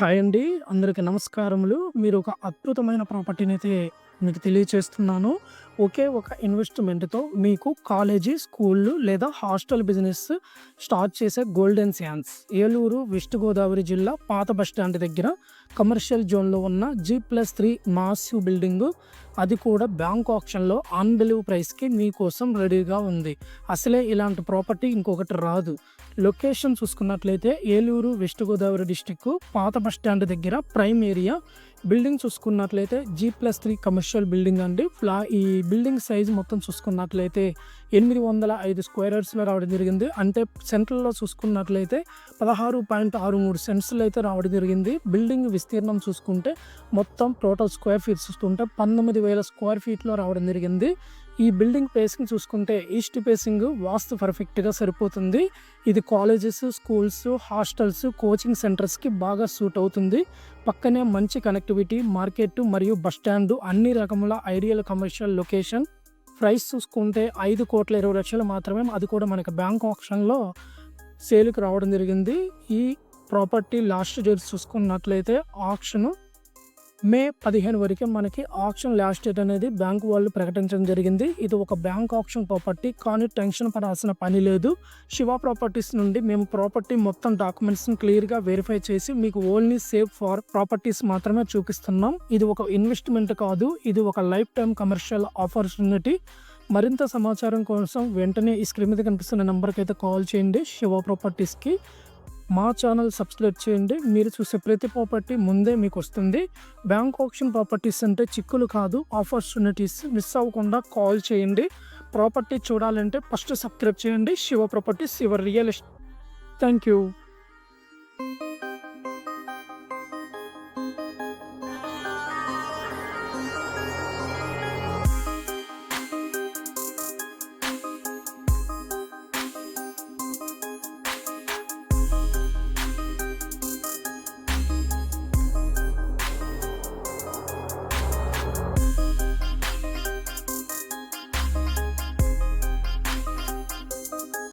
Hi అండి. అందరికి నమస్కారములు. మీరు ఒక అద్భుతమైన ప్రాపర్టీని అయితే మీకు తెలియచేస్తున్నాను. ఒకే ఒక ఇన్వెస్ట్‌మెంట్‌తో మీకు కాలేజీ, స్కూళ్ళు లేదా హాస్టల్ బిజినెస్ స్టార్ట్ చేసే golden chance Eluru, west Godavari జిల్లా పాత బస్ స్టాండ్ దగ్గర కమర్షియల్ జోన్‌లో ఉన్న G plus three massive building. అది కూడా బ్యాంక్ ఆక్షన్‌లో అన్‌బిలీవ్ ప్రైస్‌కి మీకోసం రెడీగా ఉంది. అసలే ఇలాంటి ప్రాపర్టీ ఇంకొకటి రాదు. లొకేషన్ చూసుకున్నట్లయితే ఏలూరు, వెస్ట్ గోదావరి డిస్ట్రిక్ట్ పాత బస్ స్టాండ్ దగ్గర ప్రైమ్ ఏరియా. బిల్డింగ్ చూసుకున్నట్లయితే G plus three commercial building అండి. ఫ్లా ఈ బిల్డింగ్ సైజ్ మొత్తం చూసుకున్నట్లయితే 805 స్క్వేర్ స్క్వేరర్స్లో రావడం జరిగింది. అంటే సెంట్రల్‌లో చూసుకున్నట్లయితే 16.63 సెంట్స్‌లో అయితే రావడం జరిగింది. బిల్డింగ్ విస్తీర్ణం చూసుకుంటే మొత్తం టోటల్ స్క్వేర్ ఫీట్ చూస్తుంటే 19,000 స్క్వేర్ ఫీట్‌లో రావడం జరిగింది. ఈ బిల్డింగ్ ప్లేసింగ్ చూసుకుంటే ఈస్ట్ ఫేసింగ్ వాస్తు పర్ఫెక్ట్‌గా సరిపోతుంది. ఇది కాలేజెస్, స్కూల్స్, హాస్టల్స్, కోచింగ్ సెంటర్స్‌కి బాగా సూట్ అవుతుంది. పక్కనే మంచి కనెక్టివిటీ, మార్కెట్ మరియు బస్ స్టాండ్ అన్ని రకముల ఐడియల్ కమర్షియల్ లొకేషన్. ప్రైస్ చూసుకుంటే 5,20,00,000 మాత్రమే. అది కూడా మనకి బ్యాంక్ ఆక్షన్‌లో సేల్‌కి రావడం జరిగింది. ఈ ప్రాపర్టీ లాస్ట్ డేట్ చూసుకున్నట్లయితే ఆక్షను మే 15 వరకే మనకి ఆప్షన్ లాస్ట్ డేట్ అనేది బ్యాంక్ వాళ్ళు ప్రకటించడం జరిగింది. ఇది ఒక బ్యాంక్ ఆప్షన్ ప్రాపర్టీ. కానీ టెన్షన్ పడాల్సిన పని లేదు. శివ ప్రాపర్టీస్ నుండి మేము ప్రాపర్టీ మొత్తం డాక్యుమెంట్స్‌ని క్లియర్‌గా వెరిఫై చేసి మీకు ఓన్లీ సేఫ్ ఫర్ ప్రాపర్టీస్ మాత్రమే చూపిస్తున్నాం. ఇది ఒక ఇన్వెస్ట్‌మెంట్ కాదు. ఇది ఒక లైఫ్ టైం కమర్షియల్ ఆపర్చునిటీ. మరింత సమాచారం కోసం వెంటనే ఈ స్క్రీన్ మీద కనిపిస్తున్న నెంబర్కి అయితే కాల్ చేయండి. శివ ప్రాపర్టీస్‌కి. మా ఛానల్ సబ్స్క్రైబ్ చేయండి. మీరు చూసే ప్రతి ప్రాపర్టీ ముందే మీకు వస్తుంది. బ్యాంక్ ఆప్షన్ ప్రాపర్టీస్ అంటే చిక్కులు కాదు ఆపర్చునిటీస్. మిస్ అవ్వకుండా కాల్ చేయండి. ప్రాపర్టీ చూడాలంటే ఫస్ట్ సబ్స్క్రైబ్ చేయండి. Shiva properties your real estate. Thank you.